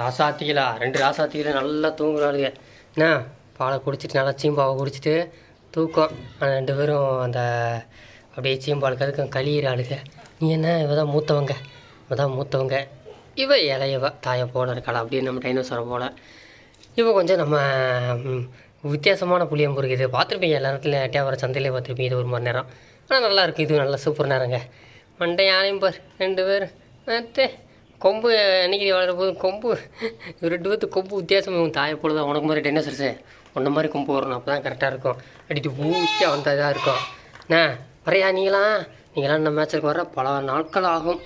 ராசாத்திகளா? ரெண்டு ராசாத்திகள நல்லா தூங்குறாளுங்க என்ன? பாலை குடிச்சிட்டு நல்லா சீம்பாவை குடிச்சிட்டு தூக்கம். ஆனால் ரெண்டு பேரும் அந்த அப்படியே சீம்பால் கதுக்கம் கழியிறாளுங்க நீ என்ன? இவ தான் மூத்தவங்க. இவ தான் மூத்தவங்க. இவ இலையவ தாயை போல இருக்காளா அப்படின்னு நம்ம டைனோசரை போல. இவ கொஞ்சம் நம்ம வித்தியாசமான புளியம் இது பார்த்துருப்பீங்க எல்லா இடத்துலையும் எட்டையாவர சந்தையிலே பார்த்துருப்பீங்க இது ஒரு மணி நேரம். ஆனால் நல்லா இருக்குது இது நல்ல சூப்பர் நேரங்க. மண்டை யானையும் பார் ரெண்டு பேர் அத்தே கொம்பு அன்னைக்கு வளர போது கொம்பு ரெண்டு பேர்த்து கொம்பு வித்தியாசம் உன் தாயை போல தான் உனக்கு மாதிரி டென்னசர்ஸு உன்ன மாதிரி கொம்பு வரணும் அப்போ தான் கரெக்டாக இருக்கும். அடித்து ஊசியாக வந்தால் தான் இருக்கும். அண்ணா வரையா நீங்களாம்? நீங்களாம் இந்த மேட்சுக்கு வர பல நாட்கள் ஆகும்.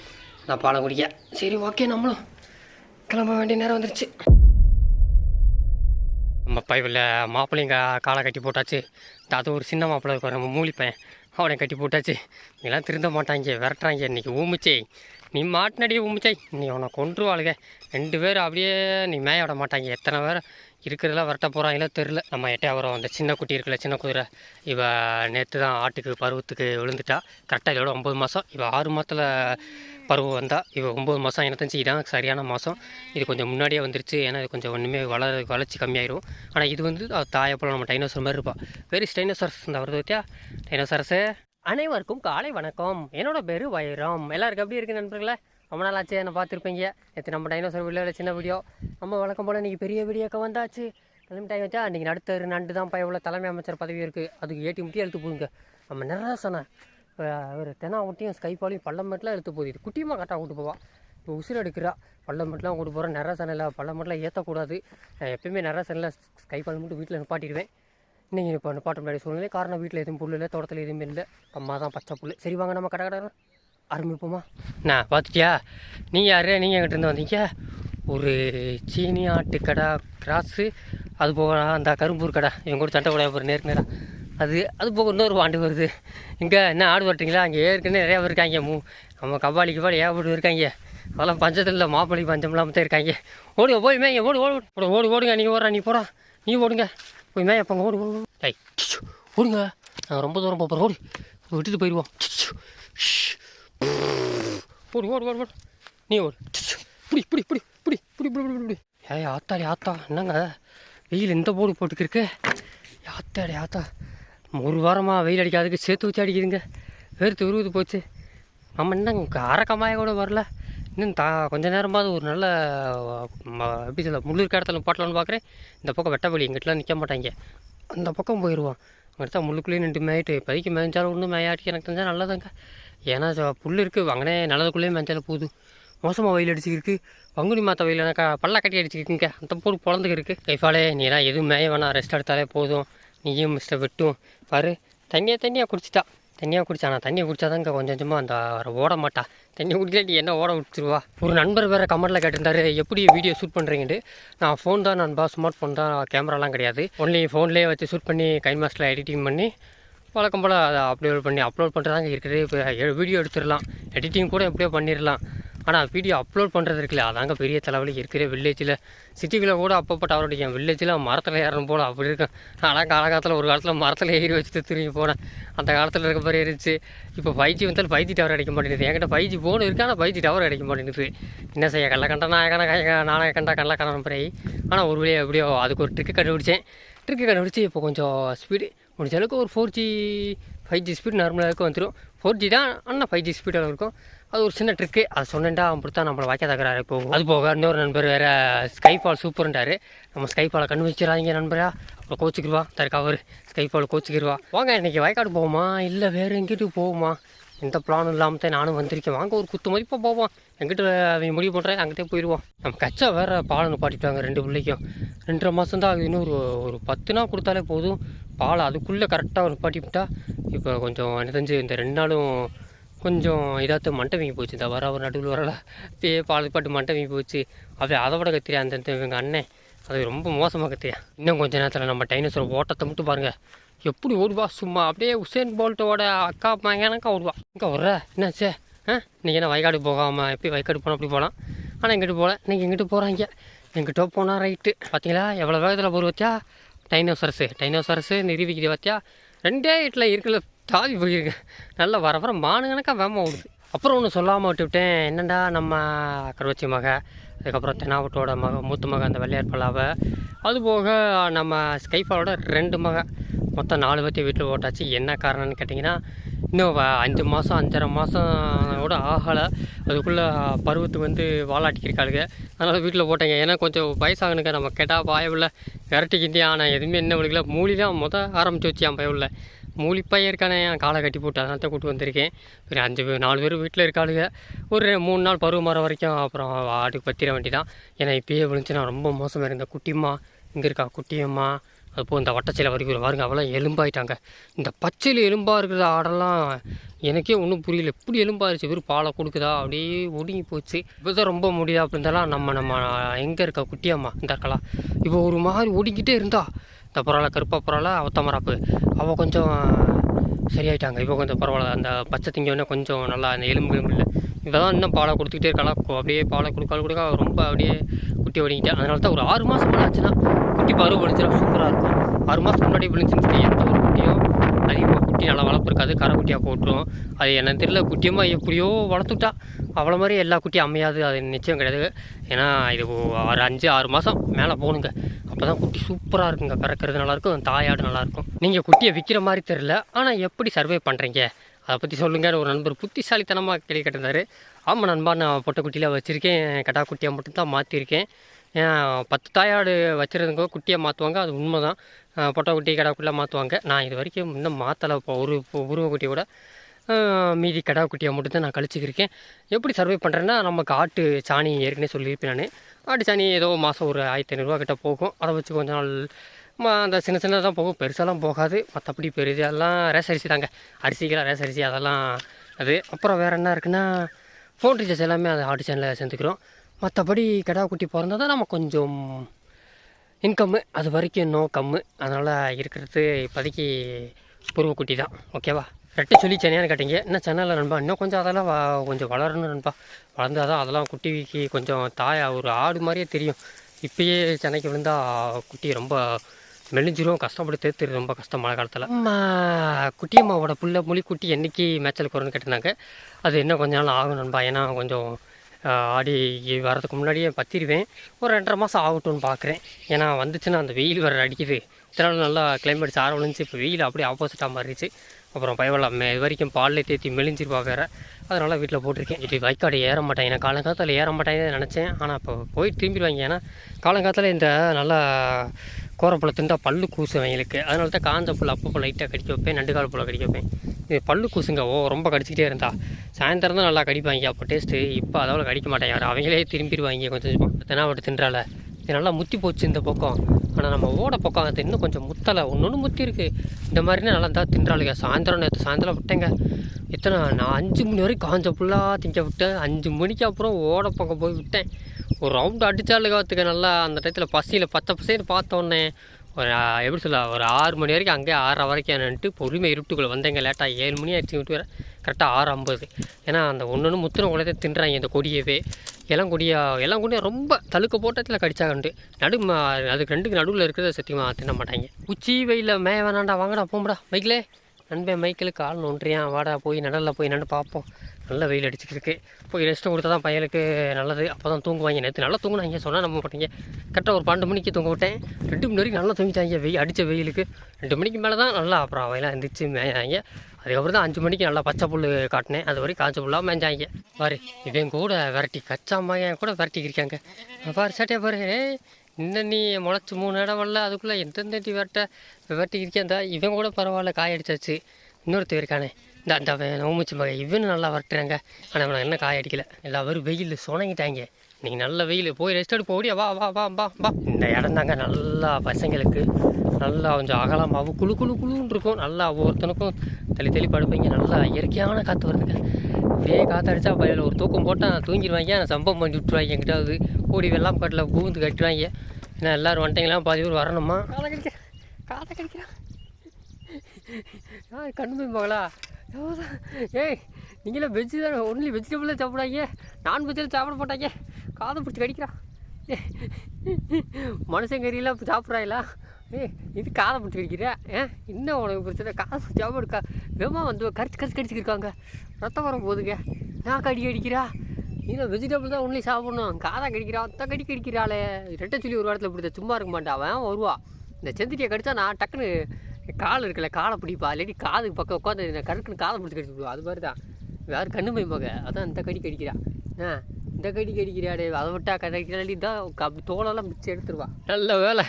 நான் பாலம் குடிக்க. சரி ஓகே நம்மளும் கிளம்ப வேண்டிய நேரம் வந்துருச்சு. நம்ம பைப்பில் மாப்பிள்ளைங்க காலை கட்டி போட்டாச்சு. அது ஒரு சின்ன மாப்பிள்ளை இருக்கும் நம்ம மூலி பையன் அவனை கட்டி போட்டாச்சு. நீலாம் திருந்த மாட்டாங்க. விரட்டுறாங்க. இன்னைக்கு ஊமிச்சே. நீ மாட்டினடியே ஊமிச்சை நீ அவனை கொன்றுவாளுங்க ரெண்டு பேரும் அப்படியே நீ மேய விட மாட்டாங்க. எத்தனை பேர் இருக்கிறதெல்லாம் வரட்ட போகிறாங்களோ தெரில நம்ம எட்டையா வரும் அந்த சின்ன குட்டி இருக்குல்ல சின்ன குதிரை. இவள் நேற்று தான் ஆட்டுக்கு பருவத்துக்கு விழுந்துட்டா. கரெக்டாக இதோட ஒம்பது மாதம் இவள் ஆறு மாதத்தில் பருவம் வந்தால் இவள் ஒம்பது மாதம் இருபத்தஞ்சி இதான் சரியான மாதம் இது கொஞ்சம் முன்னாடியே வந்துருச்சு. ஏன்னா இது கொஞ்சம் ஒன்றுமே வளர வளர்ச்சி கம்மியாயிரும். ஆனால் இது வந்து தாயை போல் நம்ம டைனோசர் மாதிரி இருப்பாள் வெரி டைனோசர்ஸ் இந்த வருது பார்த்தியா டைனோசரஸே அனைவருக்கும் காலை வணக்கம். என்னோட பேர் வைரம். எல்லாருக்கும் எப்படி இருக்குது நண்பர்களே? ரொம்ப நாள் ஆச்சு என்ன பார்த்துருப்பீங்க. நேற்று நம்ம டைனோசர் வீடியோவில் சின்ன வீடியோ நம்ம வழக்கம் போல் இன்றைக்கி பெரிய வீடியோக்கு வந்தாச்சு. கிளம்பிட்டாங்க வச்சா அன்றைக்கி நடுத்தரு நண்டு தான் பையன். உள்ள தலைமை அமைச்சர் பதவி இருக்குது அதுக்கு ஏட்டி முட்டி எழுத்து போதுங்க நம்ம நிறையா சொன்னேன்? ஒரு தெனா ஊட்டியும் ஸ்கைப்பாலையும் பள்ளம் மட்டும் எழுத்து போகுது இது குட்டியமாக கரெக்டாக கூட்டு போவா. இப்போ உசுறு எடுக்கிறா. பள்ளம் மட்டும் கூட்டு போகிறேன் நிறையா சனையில் பள்ளம் மட்டும் ஏற்றக்கூடாது நான் எப்பயுமே நிறையா சனையில் ஸ்கைப்பால் மட்டும் வீட்டில் நிப்பாட்டிடுவேன். இன்றைக்கி இப்போ நிப்பாட்ட முடியாத சூழ்நிலை காரணம் வீட்டில் எதுவும் புல் இல்லை தோட்டத்தில் எதுவுமே இல்லை. அம்மா தான் பச்சை புல் சரி வாங்க நம்ம கடை கடை ஆரம்பிப்போமா நான் பார்த்துட்டியா? நீங்கள் யார்? நீங்கள் எங்கிட்ட இருந்து வந்தீங்க? ஒரு சீனி ஆட்டு கடை கிராஸு. அது போக அந்த கரும்பூர் கடை. இவங்க கூட சண்டை கூட ஒரு நேருக்கு நேரம் அது அது போக இன்னொரு பாண்டு வருது. இங்கே என்ன ஆடு வரட்டிங்களா? அங்கே ஏற்கனவே நிறையா பேர் இருக்காங்க. மூ நம்ம கபாலி கபாலி ஏகப்பட்டு இருக்காங்க. அதெல்லாம் பஞ்சத்தில் இல்லை மாப்பிள்ளை பஞ்சம் இல்லாமல் தான் இருக்காங்க. ஓடுங்க போய் மேங்க ஓடு ஓடு ஓடு ஓடுங்க. நீங்கள் ஓடுறா நீ போகிறா நீ ஓடுங்க. போய் மேய போங்க ஓடி ஓடு ஐய் ஓடுங்க. நாங்கள் ரொம்ப தூரம் போகிறோம் ஓடி. விட்டுட்டு போயிடுவோம் ஓடு ஓடு ஓடு ஓடு. நீ ஓடு. பிடி பிடி பிடி பிடி பிடி பிடி புடி புடி புடி. ஏய் ஆத்தாடி ஆத்தா. என்னங்க? வெயில் இந்த போடு போட்டுக்கிருக்கு? ஆத்தாடி ஆத்தா. ஒரு வாரமாக வெயில் அடிக்காதுக்கு சேர்த்து வச்சு அடிக்குதுங்க வேர்த்து உருவது போச்சு. நம்ம என்னங்க அரக்கமாய கூட வரல. இன்னும் தா கொஞ்ச நேரமாவது ஒரு நல்ல எப்படி சொல்ல முள்ளு இடத்துல பாட்டலான்னு பார்க்குறேன் இந்த பக்கம் வெட்டவழி எங்கிட்டலாம் நிற்க மாட்டாங்க. அந்த பக்கம் போயிடுவோம் அங்கிட்ட முள்ளுக்குள்ளேயே நின்று மேயிட்டு இப்போதைக்கு மேய்ஞ்சாலும் ஒன்றும் மேயாட்டி எனக்கு தெரிஞ்சால் நல்லதாங்க. ஏன்னா புல் இருக்குது வாங்கினே நல்லதுக்குள்ளேயே மேய்ஞ்சாலும் போகுது. மோசமாக வயல் அடிச்சுக்கிருக்கு. பங்குனி மாத்த வெயில் எனக்கு பல்ல கட்டி அடிச்சுக்கிருக்குங்க. அந்த போடு குழந்தைக்கு இருக்குது கைஃபாலே நீ எதுவும் மேய வேணாம். ரெஸ்ட் எடுத்தாலே போதும். நீயும் மிஸ்டர் வெட்டும். பாரு தண்ணியாக தண்ணியாக குடிச்சிட்டா. தண்ணியாக குடிச்சா நான் தண்ணியை குடிச்சாதாங்க கொஞ்சம் கொஞ்சமாக அந்த ஓட மாட்டா. தண்ணி குடிக்கலாட்டி என்ன ஓட விட்டுருவா? ஒரு நண்பர் வேறு கமெண்ட்டில் கேட்டிருந்தாரு எப்படி வீடியோ ஷூட் பண்ணுறீங்கன்ட்டு நான் ஃபோன் தான் நண்பா ஸ்மார்ட் ஃபோன் தான் கேமராலாம் கிடையாது. ஒன்லி ஃபோன்லேயே வச்சு ஷூட் பண்ணி கைன் மாஸ்டரில் எடிட்டிங் பண்ணி வழக்கம் போல் அதை அப்லோட் பண்ணி அப்லோட் பண்ணுறதாங்க இருக்கிறது இப்போ வீடியோ எடுத்துடலாம். எடிட்டிங் கூட எப்படியோ பண்ணிடலாம். ஆனால் வீடியோ அப்லோட் பண்ணுறது இருக்குல்ல அதாங்க பெரிய தலைவலி. இருக்கிற வில்லேஜில் சிட்டிக்குள்ளே கூட அப்பப்போ டவர் அடிக்கும் வில்லேஜில் மரத்தில் ஏறணும் போல அப்படி இருக்கும். ஆனால் காலகாலத்தில் ஒரு காலத்தில் மரத்தில் ஏறி வச்சுட்டு திரும்பி போனேன். அந்த காலத்தில் இருக்க மாதிரி இருந்துச்சு. இப்போ ஃபைவ் ஜி வந்தாலும் ஃபைவ் ஜி டவர் அடிக்க மாட்டேங்குது. என்கிட்ட ஃபைவ் ஜி ஃபோன் இருக்கு ஆனால் ஃபைவ் ஜி டவர் அடிக்க மாட்டேங்குது. என்ன செய்ய கல்ல கண்டா நாயகன கைக நானக கண்டா கல்ல கடன் பிறகு ஆனால் ஒரு வழியாக எப்படியோ அதுக்கு ஒரு ட்ரிக்கு கண்டுபிடிச்சேன். ட்ரிக்கு கண்டுபிடிச்சி இப்போ கொஞ்சம் ஸ்பீடு முடிஞ்ச அளவுக்கு ஒரு four G five G speed நார்மலாக இருக்கும் வந்துடும் ஃபோர் ஜி தான் ஆனால் ஃபைவ் ஜி ஸ்பீடாக இருக்கும். அது ஒரு சின்ன ட்ரிக்கு அதை சொன்னேன்டா அவன் பிடித்தா நம்மளை வாய்க்க தகராறு போகும். அது போக இன்னொரு நண்பர் வேறு ஸ்கைஃபால் சூப்பர்ன்றாரு நம்ம ஸ்கைஃபாலை கண்ணு வச்சிடாதீங்க நண்பரா. அப்புறம் கோச்சிக்கிடுவா. தருக்கு அவர். ஸ்கைஃபால் கோச்சிக்கிடுவா. வாங்க இன்றைக்கி வயக்காடு போகுமா இல்லை வேறு எங்கிட்டு போகுமா எந்த பிளானும் இல்லாமல் தான் நானும் வந்திருக்கேன். வாங்க ஒரு குத்து மதிப்பாக போவோம். எங்கிட்ட அவங்க முடிவு பண்ணுறேன் அங்கிட்டே போயிடுவோம். நம்ம கச்சா வேறு பாலை நிப்பாட்டிட்டாங்க ரெண்டு பிள்ளைக்கும். ரெண்டரை மாதம் தான் அது இன்னும் ஒரு ஒரு பத்து நாள் கொடுத்தாலே போதும். பாலை அதுக்குள்ளே கரெக்டாக நிப்பாட்டி விட்டா இப்போ கொஞ்சம் எனக்கு தெரிஞ்சு இந்த ரெண்டு நாளும் கொஞ்சம் இதாத்து மண்டை வீங்கி போச்சு. இந்த வர ஒரு நடுவில் வரல. தே பால் பாட்டு மண்டை வீங்கி போச்சு. அப்படியே அதை விட கத்திரியா அந்த அந்த இவங்க அண்ணன். அது ரொம்ப மோசமாக கத்திரியா. இன்னும் கொஞ்ச நேரத்தில் நம்ம டைனோசர் ஓட்டத்தை மட்டும் பாருங்கள் எப்படி ஓடுவா? சும்மா அப்படியே உசேன் போல்ட்டோட அக்கா மகனாக்கா ஓடுவா. இங்கே வர்ற என்னாச்சு? ஆ? இன்றைக்கி என்ன வயக்காடு போகாமல் எப்படி வயக்காடு போனால் அப்படி போகலாம் ஆனால் எங்கிட்டு போகல இன்றைக்கி எங்கிட்டு போகிறாங்க எங்கிட்ட போனால் ரைட்டு பார்த்தீங்களா எவ்வளோ வேகத்தில் போகிற வச்சா? டைனோசரஸு டைனோசரஸு நிரூபிக்கிற பார்த்தியா ரெண்டே இட்டில் இருக்கிற தாவி போயிருங்க நல்லா வர வர மானு கணக்காக வேகமாக ஓடுது. அப்புறம் ஒன்று சொல்லாமல் விட்டு விட்டேன். என்னடா நம்ம கருவச்சி மக அதுக்கப்புறம் தெனாவட்டோட மக மூத்த மக அந்த வெள்ளையார் அதுபோக நம்ம ஸ்கைஃபாலோட ரெண்டு மக. மொத்தம் நாலு பேர்த்தையும் வீட்டில் போட்டாச்சு. என்ன காரணம்னு கேட்டிங்கன்னா இன்னும் வ- அஞ்சு மாதம் அஞ்சரை மாதம் கூட ஆகலை. அதுக்குள்ளே பருவத்துக்கு வந்து வாலாட்டிக்கிருக்காளுங்க அதனால் வீட்டில் போட்டேங்க. ஏன்னா கொஞ்சம் வயசாகணுங்க நம்ம கேட்டால் பயவில்லை விரட்டிக்கிட்டே ஆனால் எதுவுமே என்ன விழுக்கல மூலி தான் மொதல் ஆரம்பிச்சு வச்சு என் பயவில்லை. மூலிப்பாயே இருக்கானே என் காலை கட்டி போட்டு அதனால தான் கூட்டு வந்திருக்கேன். ஒரு அஞ்சு பேர் நாலு பேர் வீட்டில் இருக்காளுங்க ஒரு மூணு நாள் பருவ மரம் வரைக்கும் அப்புறம் ஆட்டுக்கு பத்திர வேண்டிதான். ஏன்னா இப்பயே விழுந்துச்சுன்னா ரொம்ப மோசமாக இருந்த குட்டிம்மா இங்கே இருக்கா குட்டியம்மா. அது போ இந்த வட்டச்சில வரைக்கும் பாருங்க அவெல்லாம் எலும்பாயிட்டாங்க. இந்த பச்சையில் எலும்பாக இருக்கிற ஆடெல்லாம் எனக்கே ஒன்றும் புரியல. எப்படி எலும்பாயிருச்சு வெறும் பாலை கொடுக்குதா? அப்படியே ஒடுங்கி போச்சு. இப்போ தான் ரொம்ப முடியுதா? அப்படி இருந்தாலும் நம்ம நம்ம எங்கே இருக்கா குட்டியம்மா இந்த இருக்கலாம் இப்போ ஒரு மாதிரி ஒடுங்கிட்டே இருந்தா. இந்த பரவாயில்ல கருப்பா பரவாயில்ல அவத்தமராப்பு அவள் கொஞ்சம் சரியாயிட்டாங்க. இப்போ கொஞ்சம் பரவாயில்ல. அந்த பச்சை திங்கோடனே கொஞ்சம் நல்லா அந்த எலும்பு எலும்பு இல்லை. இப்போ தான் இன்னும் பாலை கொடுத்துக்கிட்டே இருக்கலாம் அப்படியே பாலை கொடுக்காலும் கொடுக்க ரொம்ப அப்படியே குட்டி ஓடிக்கிட்டேன் அதனால தான் ஒரு ஆறு மாதம் மேலே ஆச்சுன்னா குட்டி பருவ பிடிச்சிடும் சூப்பராக இருக்கும். ஆறு மாதத்துக்கு முன்னாடி பிடிச்சிருந்துச்சு எந்த ஒரு குட்டியும் அதிகமாக குட்டி நல்லா வளர்ப்பு இருக்காது. கரை குட்டியாக போட்டுரும். அது என்ன தெரியல. குட்டியமாக எப்படியோ வளர்த்துட்டா. அவ்வளோ மாதிரி எல்லா குட்டியும் அமையாது. அது நிச்சயம் கிடையாது. ஏன்னா இது ஒரு அஞ்சு ஆறு மாதம் மேலே போகணுங்க அப்போ தான் குட்டி சூப்பராக இருக்குங்க. பிறக்கிறது நல்லாயிருக்கும் தாயாடு நல்லாயிருக்கும் நீங்கள் குட்டியை விற்கிற மாதிரி தெரில ஆனால் எப்படி சர்வே பண்ணுறீங்க அதை பற்றி சொல்லுங்கள் ஒரு நண்பர் புத்திசாலித்தனமாக கேள்வி கேட்டிருந்தாரு. ஆமாம் நண்பா நான் பொட்டை குட்டியில் வச்சுருக்கேன். கட்டா குட்டியாக மட்டும்தான் மாற்றிருக்கேன் ஏன் பத்து தாயாடு வச்சுருந்தவங்க குட்டியை மாற்றுவாங்க அது உண்மை தான் பொட்டை குட்டி மாற்றுவாங்க நான் இது வரைக்கும் இன்னும் மாற்றலை இப்போ ஒரு உருவ கூட மீதி கடா குட்டியை நான் கழிச்சிக்கிருக்கேன். எப்படி சர்வே பண்ணுறேன்னா நமக்கு ஆட்டு சாணி ஏற்கனவே சொல்லியிருப்பேன் நான். ஆட்டு சாணி ஏதோ மாதம் ஒரு ஆயிரத்தி ஐநூறுரூவா கிட்ட போகும். அதை வச்சு கொஞ்ச நாள் ம- அந்த சின்ன சின்னதாக போகும். பெருசாலாம் போகாது. மற்றபடி பெருசெல்லாம் ரேஸ் அரிசி தாங்க அரிசிக்கெல்லாம் ரேஸ் அரிசி அதெல்லாம் அது. அப்புறம் வேறு என்ன இருக்குன்னா ஃபோன் ரீசார்ஜ் எல்லாமே அது ஆட்டு சேனலில் சேர்ந்துக்கிறோம் மற்றபடி கடா குட்டி பிறந்தா தான் நம்ம கொஞ்சம் இன்கம்மு அது வரைக்கும் இன்னும் கம்மு. அதனால் இருக்கிறது இப்போதைக்கு புருவ குட்டி தான் ஓகேவா ரெட்டை சொல்லி சென்னையானு கேட்டீங்க. இன்னும் சென்னையில் நண்பா? இன்னும் கொஞ்சம் அதெல்லாம் கொஞ்சம் வளரணும் நண்பா. வளர்ந்தால் தான் அதெல்லாம் குட்டிக்கு கொஞ்சம் தாயா ஒரு ஆடு மாதிரியே தெரியும். இப்பயே சென்னைக்கு விழுந்தால் குட்டி ரொம்ப மெலிஞ்சிரும் கஷ்டப்பட்டு தேர்த்து ரொம்ப கஷ்டம் மழை காலத்தில். குட்டியம்மாவோட புள்ள மொழி குட்டி என்னைக்கு மேய்ச்சலுக்கு வரும்னு கேட்டிருந்தாங்க. அது இன்னும் கொஞ்ச நாள் ஆகும் நண்பா. ஏன்னா கொஞ்சம் ஆடி வரதுக்கு முன்னாடியே பத்திருவேன். ஒரு ரெண்டரை மாதம் ஆகட்டும்னு பார்க்குறேன் ஏன்னா வந்துச்சுன்னா அந்த வெயில் வேறு அடிக்குது. இத்தனை நல்லா கிளைமேட் சார விழுந்துச்சு இப்போ வெயில் அப்படியே ஆப்போசிட்டாக மாறிடுச்சு. அப்புறம் பயவெல்லாம் இது வரைக்கும் பாலில் தேத்தி மெலிஞ்சிருப்பா வேறு. அதனால் வீட்டில் போட்டிருக்கேன். இப்படி வைக்காடு ஏற மாட்டேன். ஏன்னா காலங்காலத்தில் ஏற மாட்டேன்னு நினச்சேன். ஆனால் இப்போ போய் திரும்பிடுவாங்க. ஏன்னா காலங்காலத்தில் இந்த நல்லா கோரப்பழம் திண்டா பல்லு கூசு எங்களுக்கு. அதனால தான் காஞ்ச புல் அப்பப்போ லைட்டாக கடிக்க வைப்பேன் நண்டுகால் புல்லை கடிக்க வைப்பேன். இது பல்லு கூசுங்க ஓ ரொம்ப கடிச்சிக்கிட்டே இருந்தா. சாயந்தரம் தான் நல்லா கடிப்பாங்க அப்போ டேஸ்ட்டு இப்போ அதோட கடிக்க மாட்டாங்க யாரும். அவங்களே திரும்பிடுவாங்க கொஞ்சம் கொஞ்சமாக தெனாவட்டு தின்றால. இது நல்லா முத்தி போச்சு இந்த பக்கம். ஆனால் நம்ம ஓட பக்கம் அது இன்னும் கொஞ்சம் முத்தலை. ஒன்று ஒன்று முத்தி இருக்குது இந்த மாதிரினா நல்லா தான் தின்றாளுங்க. சாயந்தரம் நேற்று சாயந்தரம் விட்டேங்க. எத்தனை நான் அஞ்சு மணி வரைக்கும் காஞ்ச புல்லாக திங்க விட்டேன். அஞ்சு மணிக்கு அப்புறம் ஓட பக்கம் போய் விட்டேன். ஒரு ரவுண்டு அடித்தாளுங்க பார்த்துக்க நல்லா அந்த டயத்தில் பசியில் பச்சை பசேன்னு பார்த்தோன்னே ஒரு எப்படி சொல்ல ஒரு ஆறு மணி வரைக்கும் அங்கேயே ஆறரை வரைக்கும் என்னன்ட்டு பொறுமை இருட்டுக்குள்ளே வந்தேங்க. லேட்டாக ஏழு மணி ஆயிடுச்சு விட்டு வர கரெக்டாக ஆறு ஐம்பது. ஏன்னா அந்த ஒன்று ஒன்று முத்தின உலகத்தை தின்றாங்க இந்த கொடியவே. இளங்கொடியா இளங்கொடியா ரொம்ப தழுக்க போட்டத்தில் கடிச்சாங்கண்டு நடு அதுக்கு ரெண்டுக்கு நடுவில் இருக்கிறத சத்தியமாக தின்ன மாட்டாங்க. உச்சி வெயிலில் மே வேணாண்டா வாங்கடா போங்கடா மைக்கிலே நண்பன் மைக்கிலுக்கு ஆள் நோன்றியான் வாடா போய் நடலில் போய் நின்று பார்ப்போம் நல்ல வெயில் அடிச்சுட்டு இருக்கு. போய் ரெஸ்ட்டு கொடுத்தா தான் பையனுக்கு நல்லது. அப்போ தான் தூங்குவாங்க. நேற்று நல்லா தூங்கினாங்க. சொன்னால் நம்ப மாட்டீங்க. கரெக்டாக ஒரு பன்னெண்டு மணிக்கு தூங்க விட்டேன். ரெண்டு மணி வரைக்கும் நல்லா தூங்கிட்டாங்க. வெயில் அடித்த வெயிலுக்கு. ரெண்டு மணிக்கு மேலே தான் நல்லா அப்புறம் அவையெல்லாம் எந்திரிச்சு மேயாங்க அதுக்கப்புறம் தான் அஞ்சு மணிக்கு நல்லா பச்சை புல் காட்டினேன். அது வரைக்கும் காய்ச்ச புல்லாக மேஞ்சாங்க. பாரு இவன் கூட விரட்டி கச்சாமாயன் கூட விரட்டிக்கிருக்காங்க பாரு சட்டையா பாரு. இன்னும் நீ முளைச்சி மூணு இடம் வரல? அதுக்குள்ளே எந்தெந்த டி விரட்ட விரட்டிக்கிருக்கேன் இந்த இவன் கூட பரவாயில்ல காய அடிச்சாச்சு. இன்னொருத்தர் இருக்கானே. இந்த அந்த நோமுச்சு மகன். இவனு நல்லா வரட்டுறாங்க. ஆனால் அவனை என்ன காய அடிக்கல? எல்லாரும் வெயில் சுணங்கிட்டாங்க. நீங்கள் நல்ல வெயில். போய் ரெஸ்ட் எடுப்போ ஓடியா வா வா வா வா வா. இந்த இடம் தாங்க நல்லா பசங்களுக்கு. நல்லா கொஞ்சம் அகலமாகவும் குளு குளு குளுன்னு இருக்கும். நல்லா ஒவ்வொருத்தனுக்கும் தள்ளி தள்ளி படுப்பீங்க. நல்லா இயற்கையான காற்று வருதுங்க. அப்படியே அடித்தா பயில ஒரு தூக்கம் போட்டால் தூங்கிடுவாங்க. நான் சம்பவம் பண்ணி விட்டுருவாங்க எங்கிட்டாவது. ஓடி வெள்ளாம் காட்டில் பூந்து கட்டுவாங்க ஏன்னா எல்லோரும் வந்துட்டீங்களா பாதி பேர் வரணுமா? காதை கடிக்கிறேன். காதை கடிக்கிறேன். ஆ கண்ணு மகளா. ஏய் நீங்களாம் வெஜ்ஜு தானே? ஒன்லி வெஜிடபிள் சாப்பிடாங்க நான் வெஜ்ஜில் சாப்பிட மாட்டாங்க. காதை பிடிச்சி கடிக்கிறான் மனுஷன் கறியெல்லாம் இப்போ ஏய் இது காதை பிடிச்சி கடிக்கிறியா ஏன் என்ன உனக்கு பிரச்சனை? காதை பிடிச்சி சாப்பிடுக்கா வேமா வந்து கடிச்சு கடிச்சு கடிச்சிருக்காங்க ரத்தம் வர போகுதுங்க நான் கடி அடிக்கிறா இல்லை வெஜிடபிள் தான் ஒன்லி சாப்பிடணும். காதா கடிக்கிறா அத்தை கடி கடிக்கிறாளே. ரெட்டை சொல்லி ஒரு இடத்துல இப்படி சும்மா இருக்க மாட்டான் அவன் வருவா. இந்த செந்திட்டியை கடிச்சா நான் டக்குன்னு கால் இருக்கல காலை பிடிப்பா. இல்லாட்டி காது பக்கம் உட்காந்து இந்த கருக்குன்னு காதை பிடிச்சி கடிச்சு விடுவா. அது மாதிரி தான் வேறு கண்ணு போய் மக. அதான் இந்த கடி கடிக்கிறா. ஆ. இந்த கடிக்கு அடிக்கிறாடே அதை விட்டா கடிக்கிறாடி தான் அப்படி தோலெல்லாம் மிச்சம் எடுத்துருவா. நல்ல வேலை.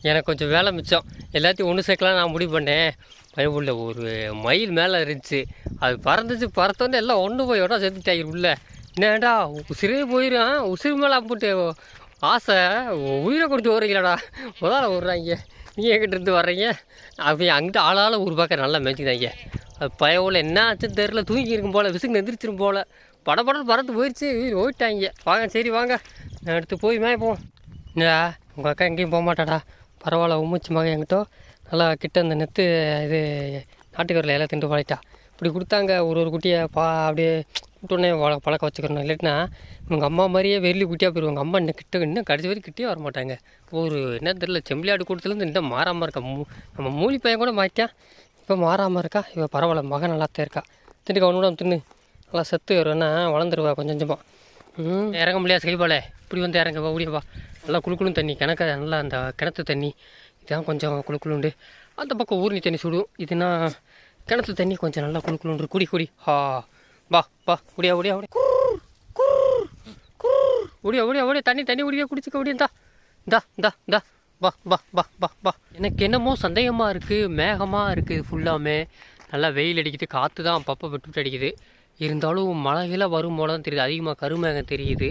எனக்கு கொஞ்சம் வேலை மிச்சம். எல்லாத்தையும் ஒன்று சேர்க்கலாம் நான் முடிவு பண்ணேன். பயப்புள்ள ஒரு மயில் மேலே இருந்துச்சு. அது பறந்துச்சு பறத்தோன்னே எல்லாம் ஒன்று போய் விட செத்துட்டாங்க உள்ள. என்னடா உசிரே போயிடும் உசிறு மேலே அம்பிட்டு ஆசை. உயிரை கொடுத்து வர்றீங்களாடா. முதல்ல விட்றாங்க நீங்கள் எங்கிட்ட இருந்து வர்றீங்க? அப்படி அங்கிட்ட ஆளால் ஒரு பார்க்க நல்லா மேய்ச்சிதாங்க. அது பயவில் என்ன ஆச்சுன்னு தெரில தூங்கி இருக்கும் போல் விசுக்கு எந்திரிச்சிரும் போல். படபடம் பறந்து போயிடுச்சு உயிர் ஓயிட்டாங்க வாங்க சரி வாங்க. நான் எடுத்து போய் மேய்ப்போம் என்னடா உங்கள் அக்கா எங்கேயும் போக மாட்டாடா. பரவாயில்ல உமிச்சு மகன் என்கிட்ட. நல்லா கிட்ட அந்த நெத்து இது நாட்டுக்கரில் எல்லாம் திண்டு பழகிட்டா. இப்படி கொடுத்தாங்க ஒரு ஒரு குட்டியை பா அப்படியே விட்டோன்னே வள பழக்க வச்சுக்கிறணும் இல்லைன்னா உங்கள் அம்மா மாதிரியே வெள்ளி குட்டியாக போயிடுவாங்க. அம்மா இன்னும் கிட்ட இன்னும் கடைசி வரைக்கும் கிட்டே வர மாட்டாங்க. ஒரு என்ன தெரில செம்பிளாடு கொடுத்துலேருந்து இன்னும் மாறாமல் இருக்கா. மூ நம்ம மூலி பையன் கூட மாற்றிட்டான் இப்போ மாறாமல் இருக்கா. இவன் பரவாயில்ல மகன் நல்லா தான் இருக்கா. திண்டுக்க அவனோட தின்னு. நல்லா செத்து வருவேன்னா வளர்ந்துருவா கொஞ்சம் கொஞ்சமாக ம் இறங்க முடியாது செழிப்பாளே இப்படி வந்து இறங்க வா ஓடியவா நல்லா குளுக்குளும் தண்ணி கிணக்க நல்லா அந்த கிணத்து தண்ணி. இதான் கொஞ்சம் குளுக்குளுண்டு அந்த பக்கம் ஊர்னி தண்ணி சுடும் இதுனா கிணத்து தண்ணி கொஞ்சம் நல்லா குளுக்குளுண்டு குடி குடி. ஹா. வா வா ஓடியா ஓடியா ஓடியா. ஓடியா ஓடியா ஓடியா. தண்ணி தண்ணி ஓடியா குடிச்சுக்க ஓடியா. இந்தா இந்தா இந்தா வா வா வா வா வா. எனக்கு என்னமோ சந்தேகமாக இருக்குது மேகமாக இருக்குது ஃபுல்லாமே நல்லா வெயில் அடிக்குது காற்று தான் அப்பப்போ விட்டு விட்டு அடிக்குது. இருந்தாலும் மழையெல்லாம் வரும் போல தான் தெரியுது. அதிகமாக கருமேகம் தெரியுது.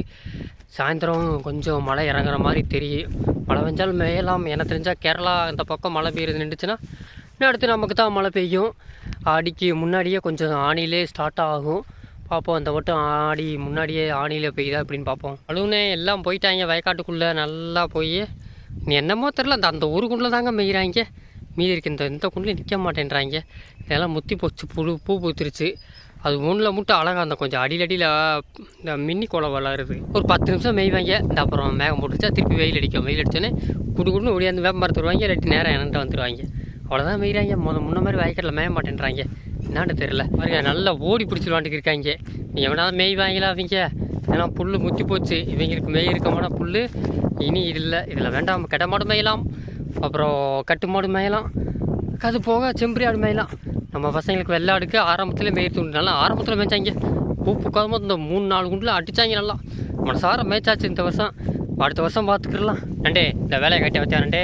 சாயந்தரம் கொஞ்சம் மழை இறங்குற மாதிரி தெரியும் மழை பெஞ்சாலும் மேயலாம் எனக்கு தெரிஞ்சால் கேரளா இந்த பக்கம் மழை பெய்யுறது நின்றுச்சுன்னா இன்னும் அடுத்து நமக்கு தான் மழை பெய்யும். ஆடிக்கு முன்னாடியே கொஞ்சம் ஆணிலே ஸ்டார்ட் ஆகும். பார்ப்போம் அந்த வட்டம் ஆடி முன்னாடியே ஆணியில் பெய்யுதா அப்படின்னு பார்ப்போம். அழுவுனே எல்லாம் போயிட்டாங்க வயக்காட்டுக்குள்ளே நல்லா போய். என்னமோ தெரில அந்த அந்த ஒரு குண்டில் தாங்க மெய்கிறாங்க மீதி இருக்க இந்த இந்த குண்டில் நிற்க மாட்டேன்றாங்க. இதெல்லாம் முத்தி போச்சு புழு பூ பூத்துருச்சு. அது ஒன்றில் மட்டும் அழகாக இருந்தால் கொஞ்சம் அடியில் அடியில் இந்த மின்னி குளம் வளருது. ஒரு பத்து நிமிஷம் மேய்வாங்க இந்த அப்புறம் மேகம் போட்டுச்சா திருப்பி வெயில் அடிக்கும். வெயில் அடித்தோன்னே குடு குடுன்னு ஒடியாந்து வேப்ப மரத்து வருவாங்க. இல்லாட்டி நேரம் என்கிட்ட வந்துடுவாங்க அவ்வளோதான் மெய்கிறாங்க முத முன்ன மாதிரி வயக்காட்டில் மேய மாட்டேன்றாங்க. என்னான்னு தெரில பாருங்க நல்லா ஓடி பிடிச்சி விளாண்டுக்கு இருக்காங்க. நீ மெய் மேய்வாங்களா அவங்க? ஏன்னா புல் முத்தி போச்சு. இவங்களுக்கு மேய் இருக்கமான புல் இனி இது இல்லை இதில் வேண்டாம். கெட்ட மாடு மேயலாம். அப்புறம் கட்டு மாடு மேயலாம். அது போக செம்பரி ஆடு மேயலாம். நம்ம பசங்களுக்கு வெள்ளாடுக்கு ஆரம்பத்தில் மேய்த்து உண்டு நல்லா ஆரம்பத்தில் மேய்ச்சாங்க. பூ பூக்காம இந்த மூணு நாலு குண்டில் அடித்தாங்க நல்லா. மனசார மேய்ச்சாச்சு இந்த வருஷம். அடுத்த வருஷம் பார்த்துக்கிடலாம் நண்டே இந்த வேலையை கட்டி வச்சா நண்டே.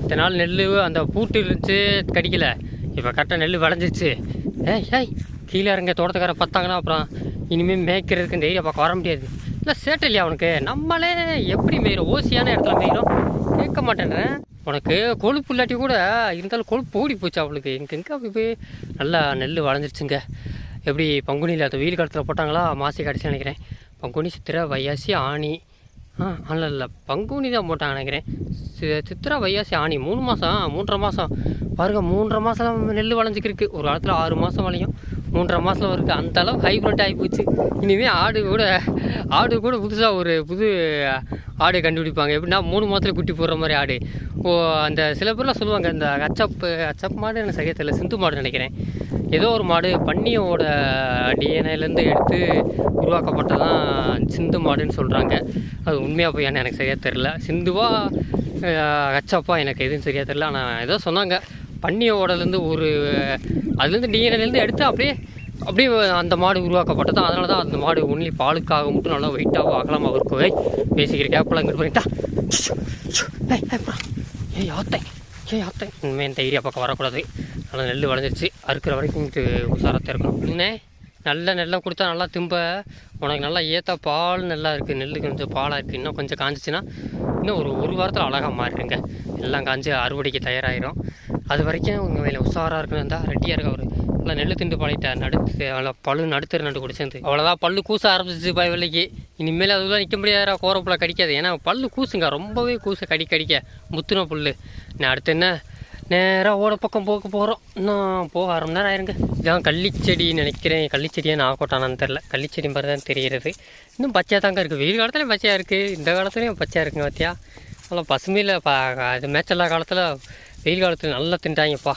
இத்தனை நாள் நெல் அந்த பூட்டு இருந்துச்சு கடிக்கல. இப்போ கரெக்டாக நெல் விளைஞ்சிருச்சு. ஏய் ஏய் கீழே இறங்க தோட்டத்துக்காரன் பார்த்தாங்கன்னா அப்புறம் இனிமேல் மேய்க்கிறதுக்கு இந்த ஏரியா பார்க்க வர முடியாது. இல்லை சேட்டை இல்லையா அவனுக்கு நம்மளே எப்படி மேயிறோம் ஓசியான இடத்துல மேயிறோம் கேட்க மாட்டேன்றேன். உனக்கு கொழுப்பு இல்லாட்டி கூட இருந்தாலும் கொழுப்பு ஓடி போச்சு அவளுக்கு. எங்கே எங்கே அப்படி போய் நல்லா நெல் வளைஞ்சிருச்சுங்க எப்படி பங்குனியில் இல்லாத வெயில் காலத்தில் போட்டாங்களா? மாசி கடைசி நினைக்கிறேன். பங்குனி சித்திரை வையாசி ஆணி ஆ அல்ல இல்லை பங்குனி தான் போட்டாங்க நினைக்கிறேன். சி- சித்திரை வையாசி ஆணி மூணு மாதம் மூன்றரை மாதம் பாருங்க மூன்றரை மாதம் நெல் வளைஞ்சிக்கிருக்கு ஒரு காலத்தில் ஆறு மாதம் வளையும். மூன்றரை மாதம் இருக்குது அந்த அளவு ஹைப்ரிட் ஆகி போச்சு. இனிமேல் ஆடு கூட ஆடு கூட புதுசாக ஒரு புது ஆடு கண்டுபிடிப்பாங்க. எப்படின்னா மூணு மாதத்துல குட்டி போடுற மாதிரி ஆடு. ஓ அந்த சில பேர்லாம் சொல்லுவாங்க இந்த அச்சப்பு அச்சப் மாடு எனக்கு சரியாக தெரியல. சிந்து மாடு நினைக்கிறேன். ஏதோ ஒரு மாடு பன்னியோட டிஎன்ஏலேருந்து எடுத்து உருவாக்கப்பட்டதான் சிந்து மாடுன்னு சொல்கிறாங்க அது உண்மையாக போய் எனக்கு சரியாக தெரில சிந்துவா அச்சப்பா கச்சப்பா எனக்கு எதுவும் சரியாக தெரில ஆனால் ஏதோ சொன்னாங்க. பன்னியோடலேருந்து ஒரு அதுலேருந்து டிஎன்ஏலேருந்து எடுத்து அப்படியே அப்படியே அந்த மாடு உருவாக்கப்பட்டது. அதனால தான் அந்த மாடு ஒன்லி பாலுக்காக மட்டும் நல்லா வெயிட்டாகவும் அகலமாக இருக்கும். ஏய் பேசிக்கிற கேப்பில் அங்கிட்டு போயிட்டா ஏய் ஏய், போடா. ஆத்தை ஏய் ஆத்தை இனிமேல் இந்த ஏரியா பக்கம் வரக்கூடாது. நல்லா நெல் விளைஞ்சிருச்சு. அறுக்கிற வரைக்கும் இது உசாரத்தை இருக்கணும். இன்னே நல்ல நெல்லை கொடுத்தா நல்லா திம்ப. உனக்கு நல்லா ஏற்ற பால் நல்லா இருக்குது நெல் கொஞ்சம் பாலாக இருக்குது இன்னும் கொஞ்சம் காஞ்சிச்சுன்னா இன்னும் ஒரு ஒரு வாரத்தில் அழகாக மாறிடுங்க. எல்லாம் காஞ்சி அறுவடைக்கு தயாராகிரும் அது வரைக்கும் உங்கள் மேலே உஷாராக இருக்கணும் இருந்தால் ரெடியாக இருக்க ஒரு நல்லா நெல் திண்டு பழகிட்டார் நடுத்து அவ்வளோ பழு நடுத்தர் நட்டு குடிச்சிருந்து அவ்வளோதான் பல்லு கூச ஆரம்பிச்சிச்சு பாய் வெள்ளைக்கு இனிமேல் அதுதான் நிற்க முடியாத கோரப்புல கடிக்காது. ஏன்னா பல்லு கூசுங்க. ரொம்பவே கூச கடி கடிக்க. முத்துன புல் நான் அடுத்து என்ன? நேராக ஓட பக்கம் போக போகிறோம் இன்னும் போக அரை மணி நேரம் ஆயிருங்க. இதான் கள்ளிச்செடி நினைக்கிறேன். கள்ளிச்செடியாக நான் கொட்டானான்னு தெரில கள்ளிச்செடி மாதிரி தான் தெரிகிறது. இன்னும் பச்சையாக தாங்க இருக்குது வெயில் காலத்துலேயும் பச்சையாக இருக்குது இந்த காலத்துலேயும் பச்சையாக இருக்குங்க பார்த்தியா நல்லா பசுமையில் பா அது மேய்ச்சல்லா காலத்தில் வெயில் காலத்தில் நல்லா திண்டாங்கப்பா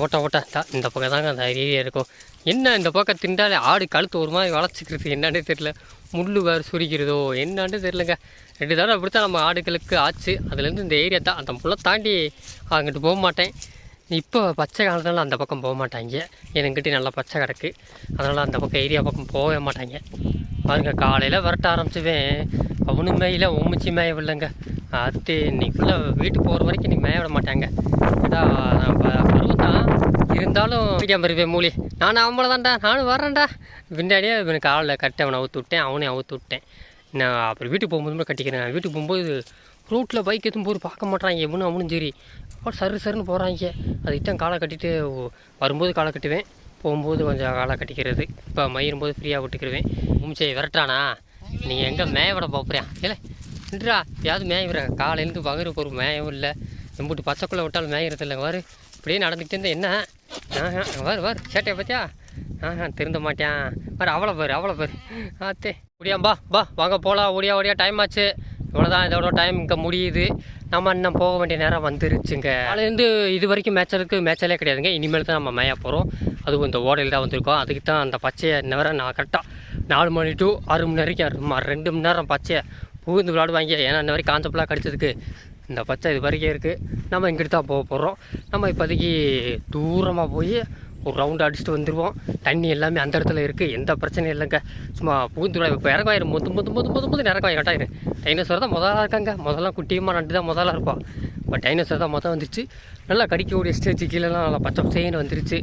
ஓட்ட ஓட்ட இந்த பக்கம் தாங்க அந்த ஏரியா இருக்கும். என்ன இந்த பக்கம் திண்டாலே ஆடு கழுத்து ஒரு மாதிரி வளச்சிக்கிறது என்னன்னே தெரியல. முள் வேறு சுரிக்கிறதோ என்னான்னு தெரிலங்க ரெண்டு தடவை அப்படி தான் நம்ம ஆடுகளுக்கு ஆச்சு. அதுலேருந்து இந்த ஏரியா தான். அந்த புள்ள தாண்டி அங்கிட்டு போக மாட்டேன். இப்போ பச்சை காலத்தினால அந்த பக்கம் போக மாட்டாங்க. எனக்கிட்டே நல்லா பச்சை கிடக்கு. அதனால் அந்த பக்கம் ஏரியா பக்கம் போகவே மாட்டாங்க. பாருங்க காலையில் விரட்ட ஆரம்பிச்சுவேன். அவனு மேயில உமிச்சி மேயவில்லைங்க அடுத்து அது இன்னைக்கு ஃபுல்லாக வீட்டுக்கு போகிற வரைக்கும் இன்னைக்கு மேய விட மாட்டாங்க. ஏடா பருவம் தான் இருந்தாலும் பிடிக்காம இருப்பேன் மூலி நானும் அவங்கள தான்டா நானும் வரேன்டா பின்னாடியே இவனுக்கு ஆளில் கட்டி அவனை அவுத்து விட்டேன் அவனையும் அவுத்து விட்டேன். நான் அப்புறம் வீட்டுக்கு போகும்போது கூட கட்டிக்கிறேன். வீட்டுக்கு போகும்போது ரூட்டில் பைக் எதுவும் போது பார்க்க மாட்டாங்க எவனும் அவனும் சரி. அப்புறம் சரு சருன்னு போகிறாங்க அதுக்கிட்ட காலை கட்டிட்டு வரும்போது காலை கட்டுவேன். போகும்போது கொஞ்சம் காலை கட்டிக்கிறது. இப்போ மயிரும்போது ஃப்ரீயாக விட்டுக்கிடுவேன் மூமிச்சை விரட்டானா நீங்கள் எங்கே மேய விட போகிறியா இல்லை நின்றா? யாவது மேய காலையிலேருந்து பகருக்கு ஒரு மேயவும் இல்லை. எம்பிட்டு பச்சைக்குள்ளே விட்டாலும் மேயிறது இல்லை வாரு இப்படியே நடந்துக்கிட்டே இருந்தால் என்ன? ஆஹா வாரு வாரு சேட்டையை பார்த்தியா? ஆஹா திருந்த மாட்டேன். வாரு அவ்வளோ பாரு அவ்வளோ பாரு. ஆத்தே. முடியாம்பா பா வாங்க போகலாம் ஓடியா ஓடியா. டைம் ஆச்சு. இவ்வளோதான் இதோட டைம் இங்கே முடியுது. நம்ம இன்னும் போக வேண்டிய நேரம் வந்துருச்சுங்க. அதுலேருந்து இது வரைக்கும் மேய்ச்சலுக்கு மேய்ச்சலே கிடையாதுங்க. இனிமேல் தான் நம்ம மேய போகிறோம் அதுவும் இந்த ஓடையில் தான் வந்திருக்கோம். அதுக்கு தான் அந்த பச்சையை நேரம் நான் கரெக்டாக நாலு மணி டு ஆறு மணி வரைக்கும் ரெண்டு மணி நேரம் பச்சையை புகுந்து விளாடுவாங்க. ஏன்னா இந்த வரைக்கும் காஞ்சப்பெல்லாம் கடிச்சதுக்கு இந்த பச்சை இது வரைக்கும் இருக்குது நம்ம இங்கிட்டு தான் போக போகிறோம் நம்ம இப்போதைக்கு தூரமாக போய் ஒரு ரவுண்டு அடிச்சுட்டு வந்துடுவோம் தண்ணி எல்லாமே அந்த இடத்துல இருக்குது எந்த பிரச்சனையும் இல்லைங்க. சும்மா பூந்துடா இப்போ இறக்காயிரும் முத்து முத்து முத்து முத்து மொத்து இறங்காயிரும் கட்டாயிரு. டைனோசர் தான் முதலாக இருக்காங்க. முதல்ல குட்டியுமா நண்டு தான் முதல்ல இருப்போம் இப்போ டைனோசர் தான் மொத்தம் வந்துருச்சு. நல்லா கடிக்கக்கூடிய ஸ்டேஜ் கீழெல்லாம் நல்லா பச்சை பச்சைன்னு வந்துருச்சு.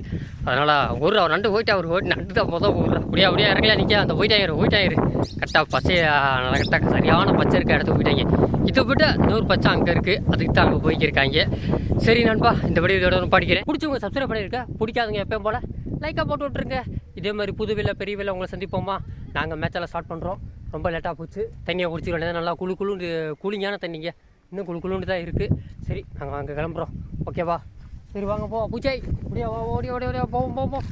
அதனால் ஒரு அவர் நண்டு போயிட்டு அவர் போயிட்டு நண்டு தான் மொதல் போடுறா அப்படியே அப்படியே இறங்கல நிற்க அந்த போயிட்டாயிரு போயிட்டாயிரு கரெக்டாக பச்சையை நல்லா கரெக்டாக சரியான பச்சை இருக்க இடத்துக்கு போயிட்டாங்க. இதை விட நூறு பச்சை அங்கே இருக்குது அதுக்கு தான் அங்கே போய்க்கிருக்காங்க. சரி நண்பா இந்த வீடியோ இதோட படிக்கிறேன். பிடிச்சவங்க சப்ஸ்கிரைப் பண்ணியிருக்கேன் பிடிக்காதுங்க எப்பயும் போல் லைக்காக போட்டு விட்ருங்க இதே மாதிரி புது வில்ல பெரிய வில்ல உங்களை சந்திப்போமா? நாங்கள் மேட்செல்லாம் ஸ்டார்ட் பண்ணுறோம் ரொம்ப லேட்டாக போச்சு. தண்ணியை குடிச்சிக்க வேண்டியது நல்லா குளு குழு கூலிங்கான தண்ணிங்க. இன்னும் குளு தான் இருக்குது சரி நாங்கள் அங்கே கிளம்புறோம். ஓகேவா சரி வாங்க போ. பூச்சாய் அப்படியே ஓடி ஓடி ஓடியா போவோம் போவோம்